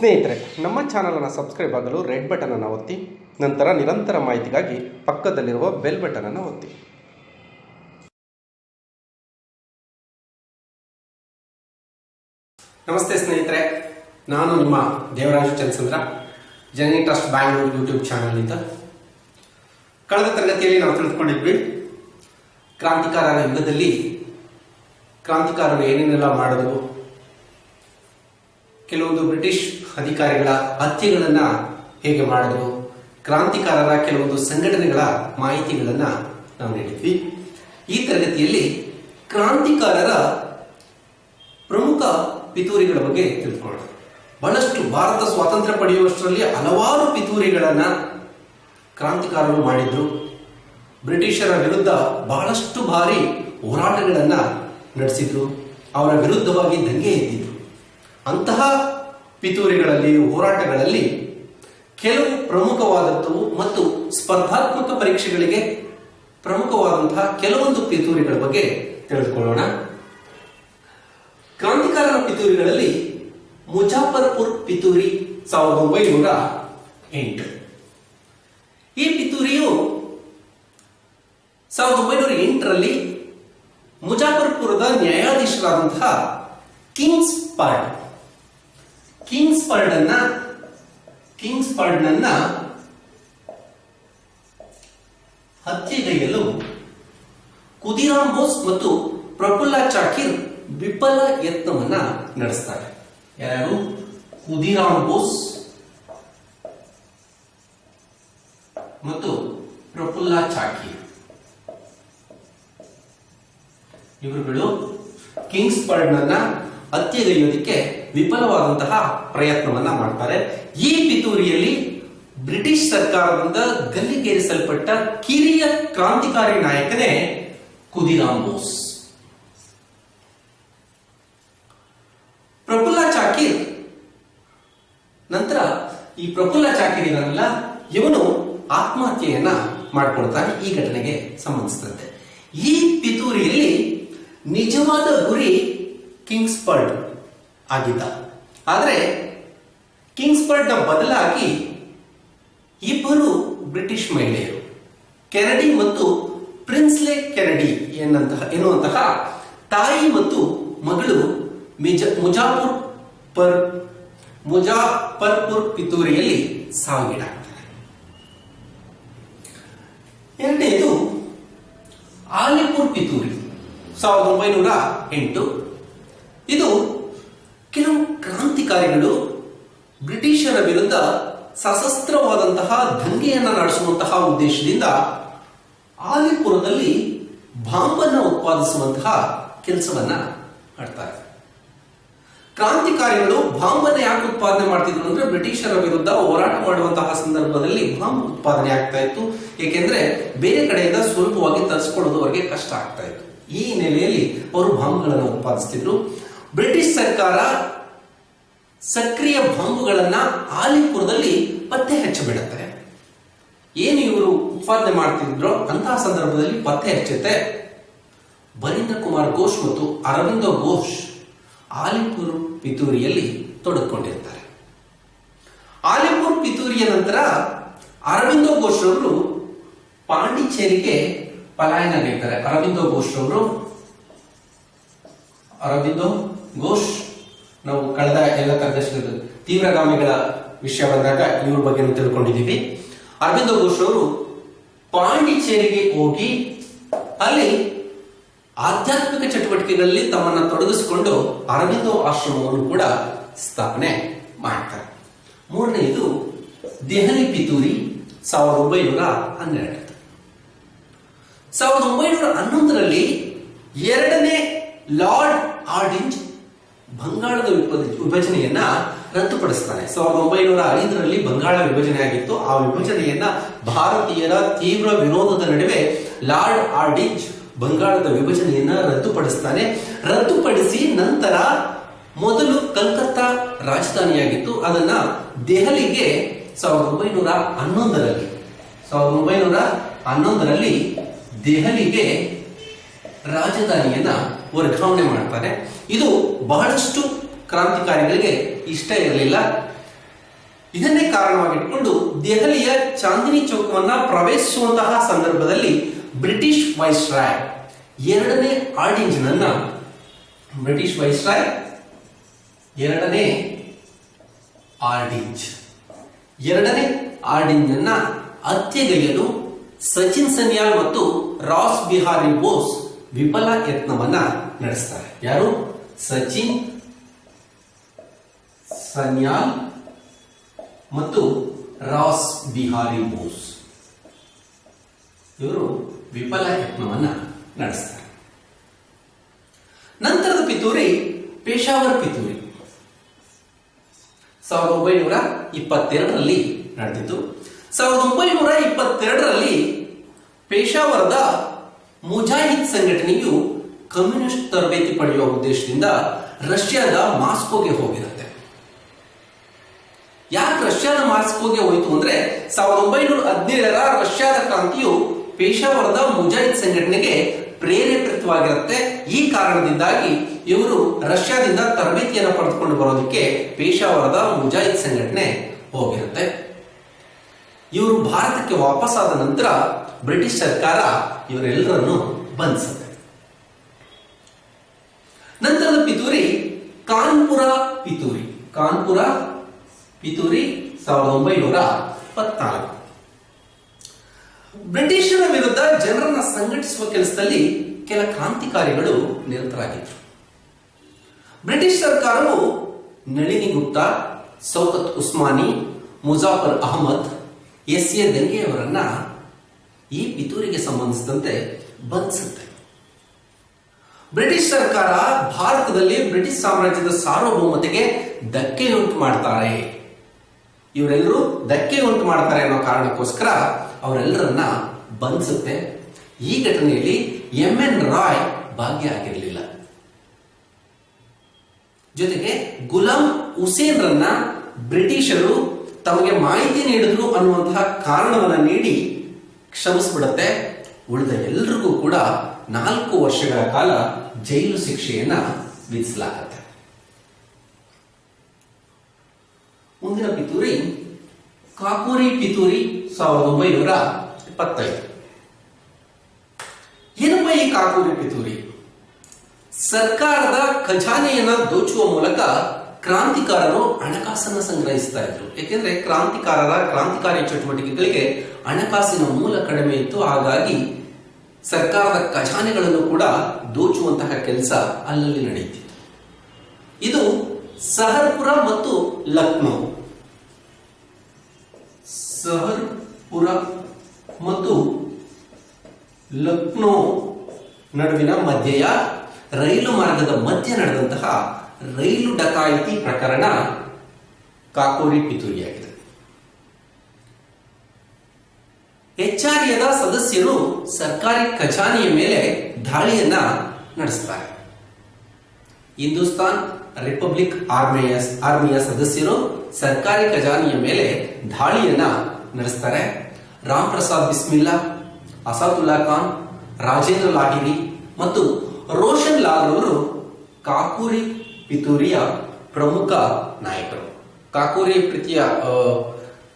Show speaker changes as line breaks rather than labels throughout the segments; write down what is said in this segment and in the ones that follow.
ಸ್ನೇಹಿತರೆ, ನಮ್ಮ ಚಾನಲನ್ನು ಸಬ್ಸ್ಕ್ರೈಬ್ ಆಗಲು ರೆಡ್ ಬಟನನ್ನು ಒತ್ತಿ, ನಂತರ ನಿರಂತರ ಮಾಹಿತಿಗಾಗಿ ಪಕ್ಕದಲ್ಲಿರುವ ಬೆಲ್ ಬಟನನ್ನು ಒತ್ತಿ. ನಮಸ್ತೆ ಸ್ನೇಹಿತರೆ, ನಾನು ನಿಮ್ಮ ದೇವರಾಜು ಚಂದ್ರಚಂದ್ರ ಜನನಿ ಟ್ರಸ್ಟ್ ಬ್ಯಾಂಗ್ಳೂರ್ ಯೂಟ್ಯೂಬ್ ಚಾನಲ್ನಿಂದ ಕಳೆದ ತರಗತಿಯಲ್ಲಿ ನಾವು ತಿಳಿದುಕೊಂಡಿದ್ವಿ, ಕ್ರಾಂತಿಕಾರರ ಯುಗದಲ್ಲಿ ಕ್ರಾಂತಿಕಾರರು ಏನೇನೆಲ್ಲ ಮಾಡಿದ್ರು ಕೆಲವೊಂದು ಬ್ರಿಟಿಷ್ ಅಧಿಕಾರಿಗಳ ಹತ್ಯೆಗಳನ್ನ ಹೇಗೆ ಮಾಡಿದ್ರು, ಕ್ರಾಂತಿಕಾರರ ಕೆಲವೊಂದು ಸಂಘಟನೆಗಳ ಮಾಹಿತಿಗಳನ್ನ ನಾವು ನೀಡಿದ್ವಿ. ಈ ತರಗತಿಯಲ್ಲಿ ಕ್ರಾಂತಿಕಾರರ ಪ್ರಮುಖ ಪಿತೂರಿಗಳ ಬಗ್ಗೆ ತಿಳ್ಕೊಳ್ಳೋಣ. ಬಹಳಷ್ಟು ಭಾರತ ಸ್ವಾತಂತ್ರ್ಯ ಪಡೆಯುವಷ್ಟರಲ್ಲಿ ಹಲವಾರು ಪಿತೂರಿಗಳನ್ನ ಕ್ರಾಂತಿಕಾರರು ಮಾಡಿದ್ರು. ಬ್ರಿಟಿಷರ ವಿರುದ್ಧ ಬಹಳಷ್ಟು ಬಾರಿ ಹೋರಾಟಗಳನ್ನ ನಡೆಸಿದ್ರು. ಅವರ ವಿರುದ್ಧವಾಗಿ ದಂಗೆ ಎದ್ದಿದ್ರು. ಅಂತಹ ಪಿತೂರಿಗಳಲ್ಲಿ, ಹೋರಾಟಗಳಲ್ಲಿ ಕೆಲವು ಪ್ರಮುಖವಾದದ್ದು ಮತ್ತು ಸ್ಪರ್ಧಾತ್ಮಕ ಪರೀಕ್ಷೆಗಳಿಗೆ ಪ್ರಮುಖವಾದಂತಹ ಕೆಲವೊಂದು ಪಿತೂರಿಗಳ ಬಗ್ಗೆ ತಿಳಿದುಕೊಳ್ಳೋಣ. ಕ್ರಾಂತಿಕಾರರ ಪಿತೂರಿಗಳಲ್ಲಿ ಮುಜಾಫರ್ಪುರ್ ಪಿತೂರಿ ಸಾವಿರದ ಒಂಬೈನೂರ ಎಂಟು. ಈ ಪಿತೂರಿಯು ಸಾವಿರದ ಒಂಬೈನೂರ ಎಂಟರಲ್ಲಿ ಮುಜಾಫರ್ಪುರದ ನ್ಯಾಯಾಧೀಶರಾದಂತಹ ಕಿಂಗ್ಸ್ ಪಾರ್ಡ್ ಕಿಂಗ್ಸ್ ಪಾರ್ಡ್ ಅನ್ನ ಕಿಂಗ್ಸ್ ಪಾರ್ಡ್ ನನ್ನ ಹತ್ಯೆಗೈಯಲು ಕುದಿರಾಮ್ ಬೋಸ್ ಮತ್ತು ಪ್ರಫುಲ್ಲ ಚಾಕಿರ್ ವಿಫಲ ಯತ್ನವನ್ನ ನಡೆಸ್ತಾರೆ. ಯಾರು ಕುದಿರಾಮ್ ಬೋಸ್ ಮತ್ತು ಪ್ರಫುಲ್ಲ ಚಾಕಿರ್. ಇವರುಗಳು ಕಿಂಗ್ಸ್ ಪರ್ಡ್ನನ್ನ ಹತ್ಯೆಗೈಯೋದಕ್ಕೆ ವಿಫಲವಾದಂತಹ ಪ್ರಯತ್ನವನ್ನ ಮಾಡ್ತಾರೆ. ಈ ಪಿತೂರಿಯಲ್ಲಿ ಬ್ರಿಟಿಷ್ ಸರ್ಕಾರದಿಂದ ಗಲ್ಲಿಗೇರಿಸಲ್ಪಟ್ಟ ಕಿರಿಯ ಕ್ರಾಂತಿಕಾರಿ ನಾಯಕನೇ ಕುದಿರಾಮ್ ಬೋಸ್ ಪ್ರಫುಲ್ಲ ಚಾಕಿರ್. ನಂತರ ಈ ಪ್ರಫುಲ್ಲ ಚಾಕಿರ್ ಏನಲ್ಲ ಇವನು ಆತ್ಮಹತ್ಯೆಯನ್ನ ಮಾಡ್ಕೊಳ್ತಾನೆ, ಈ ಘಟನೆಗೆ ಸಂಬಂಧಿಸಿದಂತೆ. ಈ ಪಿತೂರಿಯಲ್ಲಿ ನಿಜವಾದ ಗುರಿ ಕಿಂಗ್ಸ್ ಪರ್ಡ್ ಆಗಿದ್ದ. ಆದರೆ ಕಿಂಗ್ಸ್ ಪರ್ಡ್ನ ಬದಲಾಗಿ ಇಬ್ಬರು ಬ್ರಿಟಿಷ್ ಮಹಿಳೆಯರು, ಕೆನಡಿ ಮತ್ತು ಪ್ರಿನ್ಸ್ಲೆ ಕೆನಡಿ ಎನ್ನುವಂತಹ ಎನ್ನುವಂತಹ ತಾಯಿ ಮತ್ತು ಮಗಳು ಮಿಜ, ಮುಜಾಪುರ್ ಪರ್, ಮುಜಾಫರ್ಪುರ್ ಪಿತೂರಿಯಲ್ಲಿ ಸಾವಿಗೀಡಾಗ್ತಾರೆ. ಎರಡನೇದು ಆಲಿಪುರ್ ಪಿತೂರಿ, ಸಾವಿರದ ಒಂಬೈನೂರ ಎಂಟು. ಇದು ಕೆಲವು ಕ್ರಾಂತಿಕಾರಿಗಳು ಬ್ರಿಟಿಷರ ವಿರುದ್ಧ ಸಶಸ್ತ್ರವಾದಂತಹ ದಂಗೆಯನ್ನ ನಡೆಸುವಂತಹ ಉದ್ದೇಶದಿಂದ ಆಲಿಪುರದಲ್ಲಿ ಬಾಂಬನ್ನ ಉತ್ಪಾದಿಸುವಂತಹ ಕೆಲಸವನ್ನ ಮಾಡ್ತಾರೆ ಕ್ರಾಂತಿಕಾರಿಗಳು ಬಾಂಬನ್ನ ಯಾಕೆ ಉತ್ಪಾದನೆ ಮಾಡ್ತಿದ್ರು ಅಂದ್ರೆ ಬ್ರಿಟಿಷರ ವಿರುದ್ಧ ಹೋರಾಟ ಮಾಡುವಂತಹ ಸಂದರ್ಭದಲ್ಲಿ ಬಾಂಬ್ ಉತ್ಪಾದನೆ ಆಗ್ತಾ ಇತ್ತು. ಏಕೆಂದ್ರೆ ಬೇರೆ ಕಡೆಯಿಂದ ಸುಲಭವಾಗಿ ತರಿಸ್ಕೊಳ್ಳೋದು ಅವರಿಗೆ ಕಷ್ಟ ಆಗ್ತಾ ಇತ್ತು. ಈ ನೆಲೆಯಲ್ಲಿ ಅವರು ಬಾಂಬ್ಗಳನ್ನು ಉತ್ಪಾದಿಸ್ತಿದ್ರು. ಬ್ರಿಟಿಷ್ ಸರ್ಕಾರ ಸಕ್ರಿಯ ಬಾಂಬುಗಳನ್ನ ಆಲಿಪುರದಲ್ಲಿ ಪತ್ತೆ ಹಚ್ಚಿಬಿಡುತ್ತೆ ಏನು ಇವರು ಉತ್ಪಾದನೆ ಮಾಡ್ತಿದ್ರು ಅಂತಹ ಸಂದರ್ಭದಲ್ಲಿ ಪತ್ತೆ ಹಚ್ಚುತ್ತೆ. ಬರೀಂದ್ರ ಕುಮಾರ್ ಘೋಷ್ ಮತ್ತು ಅರವಿಂದ ಘೋಷ್ ಆಲಿಪುರ್ ಪಿತೂರಿಯಲ್ಲಿ ತೊಡಕೊಂಡಿರ್ತಾರೆ ಆಲಿಪುರ್ ಪಿತೂರಿಯ ನಂತರ ಅರವಿಂದ ಘೋಷ್ ಅವರು ಪಾಂಡಿಚೇರಿಗೆ ಪಲಾಯನಗೈತಾರೆ ಅರವಿಂದ ಘೋಷ್ ಅವರು ಅರವಿಂದೋ ಘೋಷ್ ನಾವು ಕಳೆದ ಎಲ್ಲ ತರಗತಿ ತೀವ್ರಗಾಮಿಗಳ ವಿಷಯ ಬಂದಾಗ ಇವ್ರ ಬಗ್ಗೆ ತಿಳ್ಕೊಂಡಿದ್ದೀವಿ. ಅರವಿಂದ ಘೋಷ್ ಅವರು ಪಾಂಡಿಚೇರಿಗೆ ಹೋಗಿ ಅಲ್ಲಿ ಆಧ್ಯಾತ್ಮಿಕ ಚಟುವಟಿಕೆಗಳಲ್ಲಿ ತಮ್ಮನ್ನ ತೊಡಗಿಸಿಕೊಂಡು ಅರವಿಂದೋ ಆಶ್ರಮವನ್ನು ಕೂಡ ಸ್ಥಾಪನೆ ಮಾಡ್ತಾರೆ. ಮೂರನೆಯದು ದೆಹಲಿ ಪಿತೂರಿ ಸಾವಿರದ ಒಂಬೈನೂರ ಹನ್ನೆರಡು. ಸಾವಿರದ ಒಂಬೈನೂರ ಹನ್ನೊಂದರಲ್ಲಿ ಎರಡನೇ ಲಾರ್ಡ್ ಆರ್ಡಿಂಜ್ ಬಂಗಾಳದ ವಿಭಜನೆಯನ್ನ ರದ್ದುಪಡಿಸ್ತಾನೆ ಸಾವಿರದ ಒಂಬೈನೂರ ಐದರಲ್ಲಿ ಬಂಗಾಳ ವಿಭಜನೆ ಆಗಿತ್ತು. ಆ ವಿಭಜನೆಯನ್ನ ಭಾರತೀಯರ ತೀವ್ರ ವಿರೋಧದ ನಡುವೆ ಲಾರ್ಡ್ ಆರ್ಡಿಂಜ್ ಬಂಗಾಳದ ವಿಭಜನೆಯನ್ನ ರದ್ದುಪಡಿಸ್ತಾನೆ. ರದ್ದುಪಡಿಸಿ ನಂತರ ಮೊದಲು ಕಲ್ಕತ್ತಾ ರಾಜಧಾನಿಯಾಗಿತ್ತು. ಅದನ್ನ ದೆಹಲಿಗೆ ಸಾವಿರದ ಒಂಬೈನೂರ ಹನ್ನೊಂದರಲ್ಲಿ ಸಾವಿರದ ಒಂಬೈನೂರ ಹನ್ನೊಂದರಲ್ಲಿ ದೆಹಲಿಗೆ ರಾಜಧಾನಿಯನ್ನ ವರ್ಗಾವಣೆ ಮಾಡ್ತಾರೆ. ಇದು ಬಹಳಷ್ಟು ಕ್ರಾಂತಿಕಾರಿಗಳಿಗೆ ಇಷ್ಟ ಇರಲಿಲ್ಲ. ಇದನ್ನೇ ಕಾರಣವಾಗಿಟ್ಕೊಂಡು ದೆಹಲಿಯ ಚಾಂದಿನಿ ಚೌಕವನ್ನ ಪ್ರವೇಶಿಸುವಂತಹ ಸಂದರ್ಭದಲ್ಲಿ ಬ್ರಿಟಿಷ್ ವೈಸ್ ರಾಯ್ ಎರಡನೇ ಆರ್ಡಿಂಜನ್ ಅನ್ನ ಬ್ರಿಟಿಷ್ ವೈಸ್ರಾಯ್ ಎರಡನೇ ಆರ್ಡಿಂಜ್ ಎರಡನೇ ಆರ್ಡಿಂಜ್ ಅನ್ನ ಹತ್ಯೆಗೈಯಲು ಸಚಿನ್ ಸನ್ಯಾಲ್ ಮತ್ತು ರಾಸ್ ಬಿಹಾರಿ ಬೋಸ್ ವಿಫಲ ಯತ್ನವನ್ನ ನಡೆಸ್ತಾರೆ. ಯಾರು? ಸಚಿನ್, ಸನ್ಯಾಲ್ ಮತ್ತು ರಾಸ್ ಬಿಹಾರಿ ಬೋಸ್. ಇವರು ವಿಫಲ ಯತ್ನವನ್ನ ನಡೆಸ್ತಾರೆ. ನಂತರದ ಪಿತೂರಿ, ಪೇಶಾವರ್ ಪಿತೂರಿ. ಸಾವಿರದ ಒಂಬೈನೂರ ಇಪ್ಪತ್ತೆರಡರಲ್ಲಿ ನಡೆದಿತ್ತು ಸಾವಿರದ ಒಂಬೈನೂರ ಇಪ್ಪತ್ತೆರಡರಲ್ಲಿ ಪೇಶಾವರದ ಮುಜಾಹಿದ್ ಸಂಘಟನೆಯು ಕಮ್ಯುನಿಸ್ಟ್ ತರಬೇತಿ ಪಡೆಯುವ ಉದ್ದೇಶದಿಂದ ರಷ್ಯಾದ ಮಾಸ್ಕೋಗೆ ಹೋಗಿರುತ್ತೆ. ಯಾಕೆ ರಷ್ಯಾದ ಮಾಸ್ಕೋಗೆ ಹೋಯಿತು ಅಂದ್ರೆ ಸಾವಿರದ ಒಂಬೈನೂರ ಹದಿನೇಳರ ರಷ್ಯಾದ ಕ್ರಾಂತಿಯು ಪೇಶಾವರದ ಮುಜಾಹಿದ್ ಸಂಘಟನೆಗೆ ಪ್ರೇರೇಪಿತವಾಗಿರುತ್ತೆ. ಈ ಕಾರಣದಿಂದಾಗಿ ಇವರು ರಷ್ಯಾದಿಂದ ತರಬೇತಿಯನ್ನು ಪಡೆದುಕೊಂಡು ಬರೋದಕ್ಕೆ ಪೇಶಾವರದ ಮುಜಾಹಿದ್ ಸಂಘಟನೆ ಹೋಗಿರುತ್ತೆ. ಇವರು ಭಾರತಕ್ಕೆ ವಾಪಸ್ಸಾದ ನಂತರ ಬ್ರಿಟಿಷ್ ಸರ್ಕಾರ ಇವರೆಲ್ಲರನ್ನು ಬಂಧಿಸುತ್ತೆ ನಂತರದ ಪಿತೂರಿ ಕಾನ್ಪುರ ಪಿತೂರಿ. ಕಾನ್ಪುರ ಪಿತೂರಿ ಸಾವಿರದ ಒಂಬೈನೂರ ಇಪ್ಪತ್ನಾಲ್ಕು. ಬ್ರಿಟಿಷರ ವಿರುದ್ಧ ಜನರನ್ನ ಸಂಘಟಿಸುವ ಕೆಲಸದಲ್ಲಿ ಕೆಲ ಕ್ರಾಂತಿಕಾರಿಗಳು ನಿರತರಾಗಿದ್ದರು ಬ್ರಿಟಿಷ್ ಸರ್ಕಾರವು ನಳಿನಿ ಗುಪ್ತಾ ಸೌಕತ್ ಉಸ್ಮಾನಿ, ಮುಜಾಫರ್ ಅಹಮದ್ ಎಸ್ ಎ ದಂಗೆಯವರನ್ನ ಈ ಪಿತೂರಿಗೆ ಸಂಬಂಧಿಸಿದಂತೆ ಬಂಧಿಸುತ್ತೆ. ಬ್ರಿಟಿಷ್ ಸರ್ಕಾರ ಭಾರತದಲ್ಲಿ ಬ್ರಿಟಿಷ್ ಸಾಮ್ರಾಜ್ಯದ ಸಾರ್ವಭೌಮತೆಗೆ ಉಂಟು ಮಾಡ್ತಾರೆ. ಇವರೆಲ್ಲರೂ ಧಕ್ಕೆ ಉಂಟು ಮಾಡ್ತಾರೆ ಅನ್ನೋ ಕಾರಣಕ್ಕೋಸ್ಕರ ಅವರೆಲ್ಲರನ್ನ ಬಂಧಿಸುತ್ತೆ. ಈ ಘಟನೆಯಲ್ಲಿ ಎಂ ಎನ್ ರಾಯ್ ಭಾಗಿಯಾಗಿರಲಿಲ್ಲ ಜೊತೆಗೆ ಗುಲಾಂ ಹುಸೇನ್ರನ್ನ ಬ್ರಿಟಿಷರು ತಮಗೆ ಮಾಹಿತಿ ನೀಡಿದ್ರು ಅನ್ನುವಂತಹ ಕಾರಣವನ್ನು ನೀಡಿ ಕ್ಷಮಿಸ್ಬಿಡತ್ತೆ. ಉಳಿದ ಎಲ್ರಿಗೂ ಕೂಡ ನಾಲ್ಕು ವರ್ಷಗಳ ಕಾಲ ಜೈಲು ಶಿಕ್ಷೆಯನ್ನ ವಿಧಿಸಲಾಗುತ್ತೆ. ಮುಂದಿನ ಪಿತೂರಿ ಕಾಕೂರಿ ಪಿತೂರಿ ಸಾವಿರದ ಒಂಬೈನೂರ ಇಪ್ಪತ್ತೈದು. ಏನಪ್ಪ ಈ ಕಾಕೂರಿ ಪಿತೂರಿ? ಸರ್ಕಾರದ ಖಜಾನೆಯನ್ನ ದೋಚುವ ಮೂಲಕ ಕ್ರಾಂತಿಕಾರರು ಹಣಕಾಸನ್ನ ಸಂಗ್ರಹಿಸ್ತಾ ಇದ್ರು. ಯಾಕೆಂದ್ರೆ ಕ್ರಾಂತಿಕಾರರ, ಕ್ರಾಂತಿಕಾರಿ ಚಟುವಟಿಕೆಗಳಿಗೆ ಹಣಕಾಸಿನ ಮೂಲ ಕಡಿಮೆ ಇತ್ತು. ಹಾಗಾಗಿ ಸರ್ಕಾರದ ಖಜಾನೆಗಳನ್ನು ಕೂಡ ದೋಚುವಂತಹ ಕೆಲಸ ಅಲ್ಲಲ್ಲಿ ನಡೆಯುತ್ತಿತ್ತು ಇದು ಸಹರ್ಪುರ ಮತ್ತು ಲಕ್ನೋ. ಸಹರ್ಪುರ ಮತ್ತು ಲಕ್ನೋ ನಡುವಿನ ಮಧ್ಯೆಯ ರೈಲು ಮಾರ್ಗದ ಮಧ್ಯೆ ನಡೆದಂತಹ ರೈಲು ಡಕಾಯಿತಿ ಪ್ರಕರಣ ಕಾಕೋರಿ ಪಿತೂರಿಯಾಗಿದೆ ಎಚ್ಆರ್ಯದ ಸದಸ್ಯರು ಸರ್ಕಾರಿ ಖಜಾನೆಯ ಮೇಲೆ ದಾಳಿಯನ್ನ ನಡೆಸ್ತಾರೆ. ಹಿಂದೂಸ್ತಾನ್ ರಿಪಬ್ಲಿಕ್ ಆರ್ಮಿಯ ಆರ್ಮಿಯ ಸದಸ್ಯರು ಸರ್ಕಾರಿ ಖಜಾನೆಯ ಮೇಲೆ ದಾಳಿಯನ್ನ ನಡೆಸ್ತಾರೆ. ರಾಮ್ ಪ್ರಸಾದ್ ಬಿಸ್ಮಿಲ್ಲಾ, ಅಸಾದುಲ್ಲಾ ಖಾನ್, ರಾಜೇಂದ್ರ ಲಾಹಿರಿ ಮತ್ತು ರೋಷನ್ ಲಾಲ್ ಅವರು ಕಾಕೂರಿ ಪಿತೂರಿಯ ಪ್ರಮುಖ ನಾಯಕರು ಕಾಕೂರಿ ಪ್ರೀತಿಯ ಆ,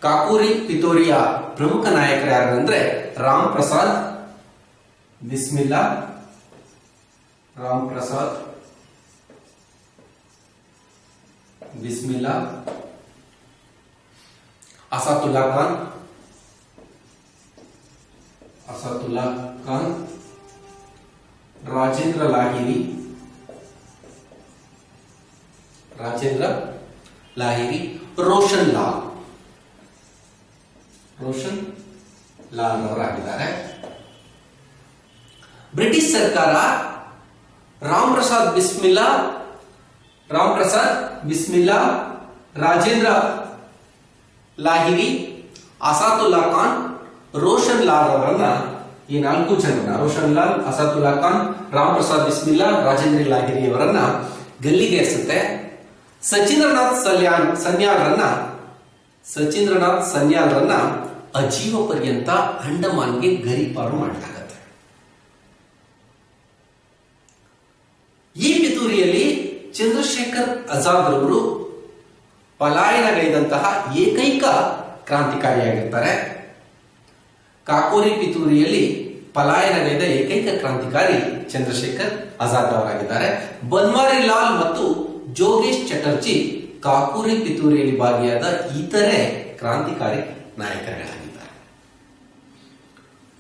ಕಾಕೂರಿ ಪಿತೂರಿಯ ಪ್ರಮುಖ ನಾಯಕರು ಯಾರು ಅಂದ್ರೆ ರಾಮ್ ಪ್ರಸಾದ್ ಬಿಸ್ಮಿಲ್ಲಾ ರಾಮ್ ಪ್ರಸಾದ್ ಬಿಸ್ಮಿಲ್ಲಾ ಅಸಾತುಲ್ಲಾ ಖಾನ್ ಅಸಾತುಲ್ಲಾ ಖಾನ್ ರಾಜೇಂದ್ರ ಲಾಹಿರಿ ರಾಜೇಂದ್ರ ಲಾಹಿರಿ ರೋಷನ್ ಲಾಲ್. ರೋಷನ್ ಲಾಲ್ ಅವರಾಗಿದ್ದಾರೆ. ಬ್ರಿಟಿಷ್ ಸರ್ಕಾರ ರಾಮ್ ಪ್ರಸಾದ್ ಬಿಸ್ಮಿಲ್ಲಾ ರಾಮ್ ಪ್ರಸಾದ್ ಬಿಸ್ಮಿಲ್ಲಾ, ರಾಜೇಂದ್ರ ಲಾಹಿರಿ, ಅಸಾತುಲ್ಲಾ ಖಾನ್, ರೋಷನ್ ಲಾಲ್ ಅವರನ್ನ ಈ ನಾಲ್ಕು ಜನ ರೋಷನ್ ಲಾಲ್, ಅಸಾತುಲ್ಲಾ ಖಾನ್ ರಾಮ್ ಪ್ರಸಾದ್ ಬಿಸ್ಮಿಲ್ಲಾ, ರಾಜೇಂದ್ರ ಲಾಹಿರಿ ಅವರನ್ನ ಗಲ್ಲಿಗೇರಿಸುತ್ತೆ. ಸಚೀಂದ್ರನಾಥ್ ಸಲ್ಯಾನ್ ಸನ್ಯಾಲ್ರನ್ನ ಸಚೀಂದ್ರನಾಥ್ ಸನ್ಯಾಲ್ರನ್ನ ಅಜೀವ ಪರ್ಯಂತ ಅಂಡಮಾನ್ಗೆ ಗರಿಪಾರು ಮಾಡಲಾಗತ್ತೆ. ಈ ಪಿತೂರಿಯಲ್ಲಿ ಚಂದ್ರಶೇಖರ್ ಆಜಾದ್ ರವರು ಪಲಾಯನಗೈದಂತಹ ಏಕೈಕ ಕ್ರಾಂತಿಕಾರಿಯಾಗಿರ್ತಾರೆ. ಕಾಕೋರಿ ಪಿತೂರಿಯಲ್ಲಿ ಪಲಾಯನಗೈದ ಏಕೈಕ ಕ್ರಾಂತಿಕಾರಿ ಚಂದ್ರಶೇಖರ್ ಆಜಾದ್ ಅವರಾಗಿದ್ದಾರೆ. ಬನ್ವಾರಿ ಲಾಲ್ ಮತ್ತು ಜೋಗೇಶ್ ಚಟರ್ಜಿ ಕಾಕೂರಿ ಪಿತೂರಿಯಲ್ಲಿ ಭಾಗಿಯಾದ ಇತರೆ ಕ್ರಾಂತಿಕಾರಿ ನಾಯಕರಾಗಿದ್ದಾರೆ.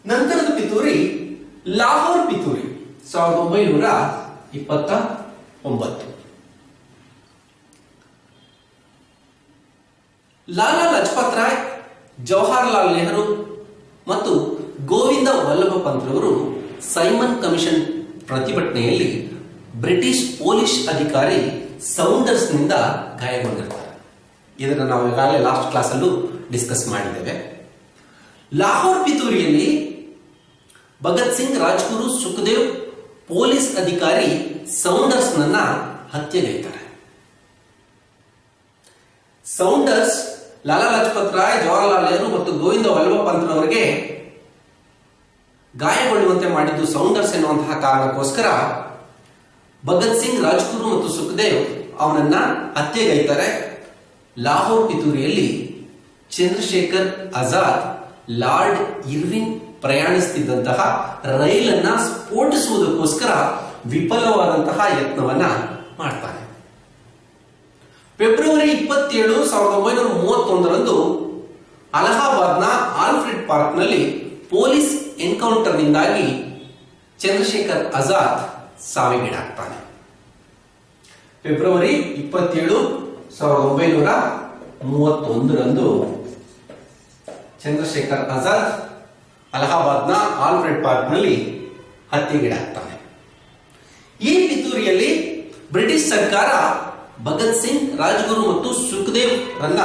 ನಂತರದ ಪಿತೂರಿ ಲಾಹೋರ್ ಪಿತೂರಿ, ಸಾವಿರದ ಒಂಬೈನೂರ ಇಪ್ಪತ್ತ ಒಂಬತ್ತು. ಲಾಲಾ ಲಜಪತ್ ರಾಯ್, ಜವಾಹರಲಾಲ್ ನೆಹರು ಮತ್ತು ಗೋವಿಂದ ವಲ್ಲಭ ಪಂತ್ರವರು ಸೈಮನ್ ಕಮಿಷನ್ ಪ್ರತಿಭಟನೆಯಲ್ಲಿ ಬ್ರಿಟಿಷ್ ಪೊಲೀಸ್ ಅಧಿಕಾರಿ ಸೌಂಡರ್ಸ್ನಿಂದ ಗಾಯಗೊಂಡಿರ್ತಾರೆ. ಇದನ್ನು ನಾವು ಈಗಾಗಲೇ ಲಾಸ್ಟ್ ಕ್ಲಾಸಲ್ಲೂ ಡಿಸ್ಕಸ್ ಮಾಡಿದ್ದೇವೆ. ಲಾಹೋರ್ ಪಿತೂರಿಯಲ್ಲಿ ಭಗತ್ ಸಿಂಗ್, ರಾಜ್ಗುರು, ಸುಖದೇವ್ ಪೊಲೀಸ್ ಅಧಿಕಾರಿ ಸೌಂಡರ್ಸ್ನನ್ನ ಹತ್ಯೆಗೈತಾರೆ ಸೌಂಡರ್ಸ್ ಲಾಲಾ ಲಜಪತ್ ರಾಯ್, ಜವಾಹರ್ಲಾಲ್ ನೆಹರು ಮತ್ತು ಗೋವಿಂದ ವಲ್ಲಭ ಪಂತ್ರವರಿಗೆ ಗಾಯಗೊಳ್ಳುವಂತೆ ಮಾಡಿದ್ದು ಸೌಂಡರ್ಸ್ ಎನ್ನುವಂತಹ ಕಾರಣಕ್ಕೋಸ್ಕರ ಭಗತ್ ಸಿಂಗ್, ರಾಜ್ಗುರು ಮತ್ತು ಸುಖದೇವ್ ಅವನನ್ನ ಹತ್ಯೆಗೈತಾರೆ. ಲಾಹೋರ್ ಪಿತೂರಿಯಲ್ಲಿ ಚಂದ್ರಶೇಖರ್ ಆಜಾದ್, ಲಾರ್ಡ್ ಇರ್ವಿನ್ ಪ್ರಯಾಣಿಸುತ್ತಿದ್ದಂತಹ ರೈಲನ್ನ ಸ್ಫೋಟಿಸುವುದಕ್ಕೋಸ್ಕರ ವಿಫಲವಾದಂತಹ ಯತ್ನವನ್ನ ಮಾಡ್ತಾನೆ ಫೆಬ್ರವರಿ ಇಪ್ಪತ್ತೇಳು ಸಾವಿರದ ಒಂಬೈನೂರ ಮೂವತ್ತೊಂದರಂದು ಅಲಹಾಬಾದ್ನ ಆಲ್ಫ್ರೆಡ್ ಪಾರ್ಕ್ನಲ್ಲಿ ಪೊಲೀಸ್ ಎನ್ಕೌಂಟರ್ನಿಂದಾಗಿ ಚಂದ್ರಶೇಖರ್ ಆಜಾದ್ ಸಾವಿಗೀಡಾಗ್ತಾನೆ. ಫೆಬ್ರವರಿ ಇಪ್ಪತ್ತೇಳು ಸಾವಿರದ ಒಂಬೈನೂರ ಮೂವತ್ತೊಂದರಂದು ಚಂದ್ರಶೇಖರ್ ಆಜಾದ್ ಅಲಹಾಬಾದ್ನ ಆಲ್ಫ್ರೆಡ್ ಪಾರ್ಕ್ನಲ್ಲಿ ಹತ್ಯೆಗೀಡಾಗ್ತಾನೆ. ಈ ಪಿತೂರಿಯಲ್ಲಿ ಬ್ರಿಟಿಷ್ ಸರ್ಕಾರ ಭಗತ್ ಸಿಂಗ್, ರಾಜ್ಗುರು ಮತ್ತು ಸುಖದೇವ್ ರನ್ನ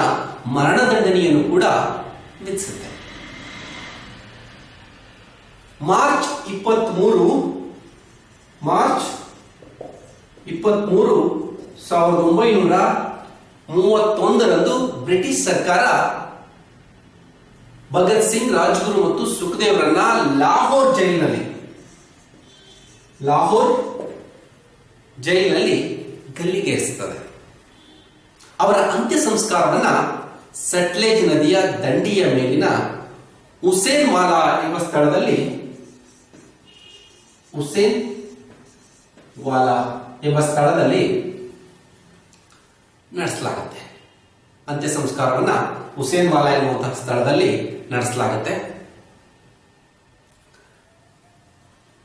ಮರಣದಂಡನೆಯನ್ನು ಕೂಡ ವಿಧಿಸುತ್ತೆ. ಮಾರ್ಚ್ ಇಪ್ಪತ್ಮೂರು ಮಾರ್ಚ್ ಇಪ್ಪತ್ಮೂರು ಸಾವಿರದ ಒಂಬೈನೂರ ಮೂವತ್ತೊಂದರಂದು ಬ್ರಿಟಿಷ್ ಸರ್ಕಾರ ಭಗತ್ ಸಿಂಗ್, ರಾಜ್ಗುರು ಮತ್ತು ಸುಖದೇವರನ್ನ ಲಾಹೋರ್ ಜೈಲಿನಲ್ಲಿ ಲಾಹೋರ್ ಜೈಲಿನಲ್ಲಿ ಗಲ್ಲಿಗೇರಿಸುತ್ತದೆ ಅವರ ಅಂತ್ಯ ಸಂಸ್ಕಾರವನ್ನ ಸಟ್ಲೇಜ್ ನದಿಯ ದಂಡಿಯ ಮೇಲಿನ ಹುಸೇನ್ ವಾಲಾ ಎಂಬ ಸ್ಥಳದಲ್ಲಿ ಹುಸೇನ್ ವಾಲಾ ಎಂಬ ಸ್ಥಳದಲ್ಲಿ ನಡೆಸಲಾಗುತ್ತೆ. ಅಂತ್ಯ ಸಂಸ್ಕಾರವನ್ನ ಹುಸೇನ್ ವಾಲಾ ಎನ್ನುವಂತಹ ಸ್ಥಳದಲ್ಲಿ ನಡೆಸಲಾಗುತ್ತೆ.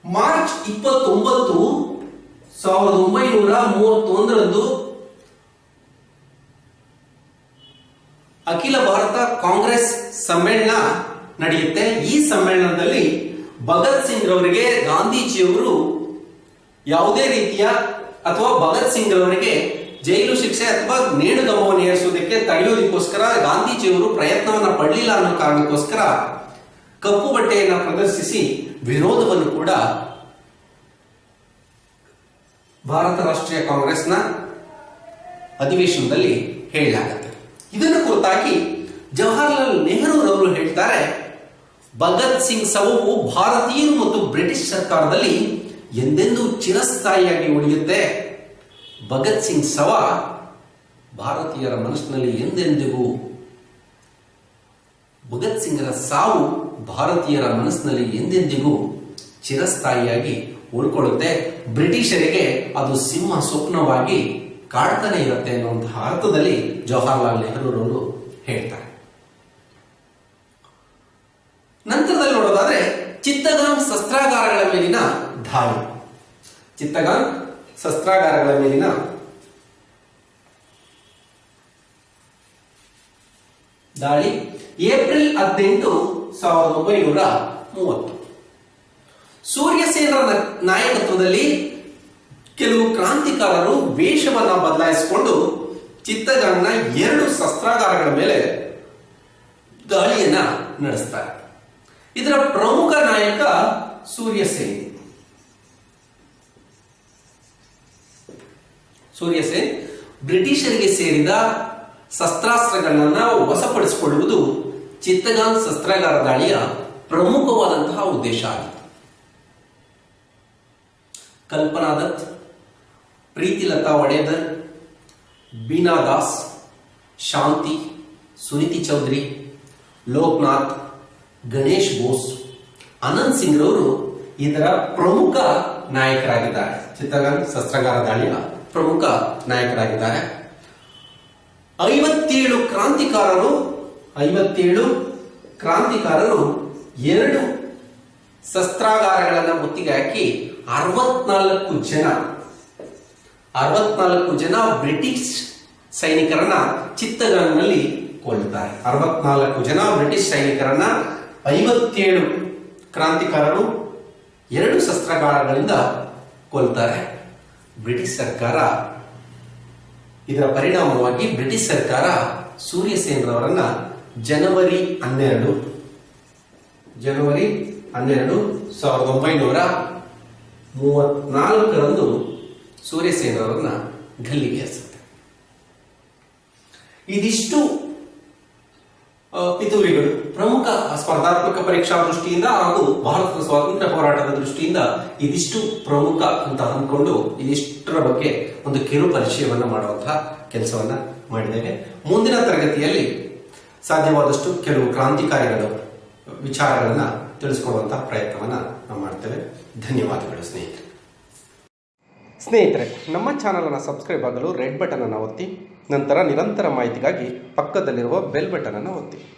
ಮಾರ್ಚ್ ಇಪ್ಪತ್ತೊಂಬತ್ತು ಸಾವಿರದ ಒಂಬೈನೂರ ಮೂವತ್ತೊಂದರಂದು ಅಖಿಲ ಭಾರತ ಕಾಂಗ್ರೆಸ್ ಸಮ್ಮೇಳನ ನಡೆಯುತ್ತೆ. ಈ ಸಮ್ಮೇಳನದಲ್ಲಿ ಭಗತ್ ಸಿಂಗ್ ರವರಿಗೆ ಗಾಂಧೀಜಿಯವರು ಯಾವುದೇ ರೀತಿಯ ಅಥವಾ ಭಗತ್ ಸಿಂಗ್ ಅವರಿಗೆ ಜೈಲು ಶಿಕ್ಷೆ ಅಥವಾ ನೇಣುಗಮವನ್ನು ಏರಿಸುವುದಕ್ಕೆ ತಡೆಯೋದಕ್ಕೋಸ್ಕರ ಗಾಂಧೀಜಿಯವರು ಪ್ರಯತ್ನವನ್ನ ಪಡಲಿಲ್ಲ ಅನ್ನೋ ಕಾರಣಕ್ಕೋಸ್ಕರ ಕಪ್ಪು ಬಟ್ಟೆಯನ್ನು ಪ್ರದರ್ಶಿಸಿ ವಿರೋಧವನ್ನು ಕೂಡ ಭಾರತ ರಾಷ್ಟ್ರೀಯ ಕಾಂಗ್ರೆಸ್ನ ಅಧಿವೇಶನದಲ್ಲಿ ಹೇಳಲಾಗುತ್ತೆ. ಇದನ್ನು ಕುರಿತಾಗಿ ಜವಾಹರಲಾಲ್ ನೆಹರು ಅವರು ಹೇಳ್ತಾರೆ, ಭಗತ್ ಸಿಂಗ್ ಶವವು ಭಾರತೀಯರು ಮತ್ತು ಬ್ರಿಟಿಷ್ ಸರ್ಕಾರದಲ್ಲಿ ಎಂದೆಂದೂ ಚಿರಸ್ಥಾಯಿಯಾಗಿ ಉಳಿಯುತ್ತೆ. ಭಗತ್ ಸಿಂಗ್ ಸವ ಭಾರತೀಯರ ಮನಸ್ಸಿನಲ್ಲಿ ಎಂದೆಂದಿಗೂ ಭಗತ್ ಸಿಂಗ್ರ ಸಾವು ಭಾರತೀಯರ ಮನಸ್ಸಿನಲ್ಲಿ ಎಂದೆಂದಿಗೂ ಚಿರಸ್ಥಾಯಿಯಾಗಿ ಉಳ್ಕೊಳ್ಳುತ್ತೆ. ಬ್ರಿಟಿಷರಿಗೆ ಅದು ಸಿಂಹ ಸ್ವಪ್ನವಾಗಿ ಕಾಡ್ತಾನೆ ಇರುತ್ತೆ ಅನ್ನುವಂತಹ ಅರ್ಥದಲ್ಲಿ ಜವಾಹರ್ಲಾಲ್ ನೆಹರೂರವರು ಹೇಳ್ತಾರೆ. ನಂತರದಲ್ಲಿ ನೋಡೋದಾದ್ರೆ ಚಿತ್ತಗಾಂಗ್ ಶಸ್ತ್ರಾಗಾರಗಳ ಮೇಲಿನ ದಾಳಿ ಚಿತ್ತಗಾಂ ಶಸ್ತ್ರಾಗಾರಗಳ ಮೇಲಿನ ದಾಳಿ ಏಪ್ರಿಲ್ ಹದಿನೆಂಟು ಸಾವಿರದ ಒಂಬೈನೂರ ಮೂವತ್ತು. ಸೂರ್ಯಸೇನರ ನಾಯಕತ್ವದಲ್ಲಿ ಕೆಲವು ಕ್ರಾಂತಿಕಾರರು ವೇಷವನ್ನ ಬದಲಾಯಿಸಿಕೊಂಡು ಚಿತ್ತಗಾಂಗ್ನ ಎರಡು ಶಸ್ತ್ರಾಗಾರಗಳ ಮೇಲೆ ದಾಳಿಯನ್ನ ನಡೆಸ್ತಾರೆ. ಇದರ ಪ್ರಮುಖ ನಾಯಕ ಸೂರ್ಯಸೇನ್ ಸೂರ್ಯಸೇನ್ ಬ್ರಿಟಿಷರಿಗೆ ಸೇರಿದ ಶಸ್ತ್ರಾಸ್ತ್ರಗಳನ್ನ ವಶಪಡಿಸಿಕೊಳ್ಳುವುದು ಚಿತ್ತಗಾಂಗ್ ಶಸ್ತ್ರಾಗಾರ ದಾಳಿಯ ಪ್ರಮುಖವಾದಂತಹ ಉದ್ದೇಶ ಆಗಿತ್ತು. ಕಲ್ಪನಾ ದತ್ ಪ್ರೀತಿಲತಾ ಒಡೆದರ್ ಬೀನಾ ದಾಸ್, ಶಾಂತಿ, ಸುನಿತಿ ಚೌಧರಿ, ಲೋಕನಾಥ್ ಗಣೇಶ್ ಬೋಸ್, ಅನಂತ್ ಸಿಂಗ್ ರವರು ಇದರ ಪ್ರಮುಖ ನಾಯಕರಾಗಿದ್ದಾರೆ. ಚಿತ್ರಗಾರ ಶಸ್ತ್ರಗಾರ ದಾಳಿಯ ಪ್ರಮುಖ ನಾಯಕರಾಗಿದ್ದಾರೆ. ಐವತ್ತೇಳು ಕ್ರಾಂತಿಕಾರರು ಐವತ್ತೇಳು ಕ್ರಾಂತಿಕಾರರು ಎರಡು ಶಸ್ತ್ರಾಗಾರಗಳನ್ನು ಮುತ್ತಿಗೆ ಹಾಕಿ ಅರವತ್ನಾಲ್ಕು ಜನ ಅರವತ್ನಾಲ್ಕು ಜನ ಬ್ರಿಟಿಷ್ ಸೈನಿಕರನ್ನ ಚಿತ್ತಗಾಂಗ್ನಲ್ಲಿ ಕೊಲ್ಲುತ್ತಾರೆ ಅರವತ್ನಾಲ್ಕು ಜನ ಬ್ರಿಟಿಷ್ ಸೈನಿಕರನ್ನ ಐವತ್ತೇಳು ಕ್ರಾಂತಿಕಾರರು ಎರಡು ಶಸ್ತ್ರಗಾರಗಳಿಂದ ಕೊಲ್ತಾರೆ. ಬ್ರಿಟಿಷ್ ಸರ್ಕಾರ ಇದರ ಪರಿಣಾಮವಾಗಿ ಬ್ರಿಟಿಷ್ ಸರ್ಕಾರ ಸೂರ್ಯಸೇನರವರನ್ನ ಜನವರಿ ಹನ್ನೆರಡು ಜನವರಿ ಹನ್ನೆರಡು ಸಾವಿರದ ಒಂಬೈನೂರ ಮೂವತ್ನಾಲ್ಕರಂದು ಸೂರ್ಯಸೇನರವರನ್ನ ಗಲ್ಲಿಗೆ ಇದಿಷ್ಟು ಪಿತೂರಿಗಳು ಪ್ರಮುಖ ಸ್ಪರ್ಧಾತ್ಮಕ ಪರೀಕ್ಷಾ ದೃಷ್ಟಿಯಿಂದ ಹಾಗೂ ಭಾರತದ ಸ್ವಾತಂತ್ರ್ಯ ಹೋರಾಟದ ದೃಷ್ಟಿಯಿಂದ ಇದಿಷ್ಟು ಪ್ರಮುಖ ಅಂತ ಅಂದ್ಕೊಂಡು ಇದಿಷ್ಟರ ಬಗ್ಗೆ ಒಂದು ಕಿರು ಪರಿಚಯವನ್ನ ಮಾಡುವಂತಹ ಕೆಲಸವನ್ನ ಮಾಡಿದ್ದೇವೆ. ಮುಂದಿನ ತರಗತಿಯಲ್ಲಿ ಸಾಧ್ಯವಾದಷ್ಟು ಕೆಲವು ಕ್ರಾಂತಿಕಾರಿಗಳು ವಿಚಾರಗಳನ್ನ ತಿಳಿಸ್ಕೊಡುವಂತಹ ಪ್ರಯತ್ನವನ್ನ ನಾವು ಮಾಡ್ತೇವೆ. ಧನ್ಯವಾದಗಳು ಸ್ನೇಹಿತರೆ. ಸ್ನೇಹಿತರೆ, ನಮ್ಮ ಚಾನಲನ್ನು ಸಬ್ಸ್ಕ್ರೈಬ್ ಆಗಲು ರೆಡ್ ಬಟನ್ ಅನ್ನು ಒತ್ತಿ. ನಂತರ ನಿರಂತರ ಮಾಹಿತಿಗಾಗಿ ಪಕ್ಕದಲ್ಲಿರುವ ಬೆಲ್ ಬಟನ್ ಅನ್ನು ಒತ್ತಿ.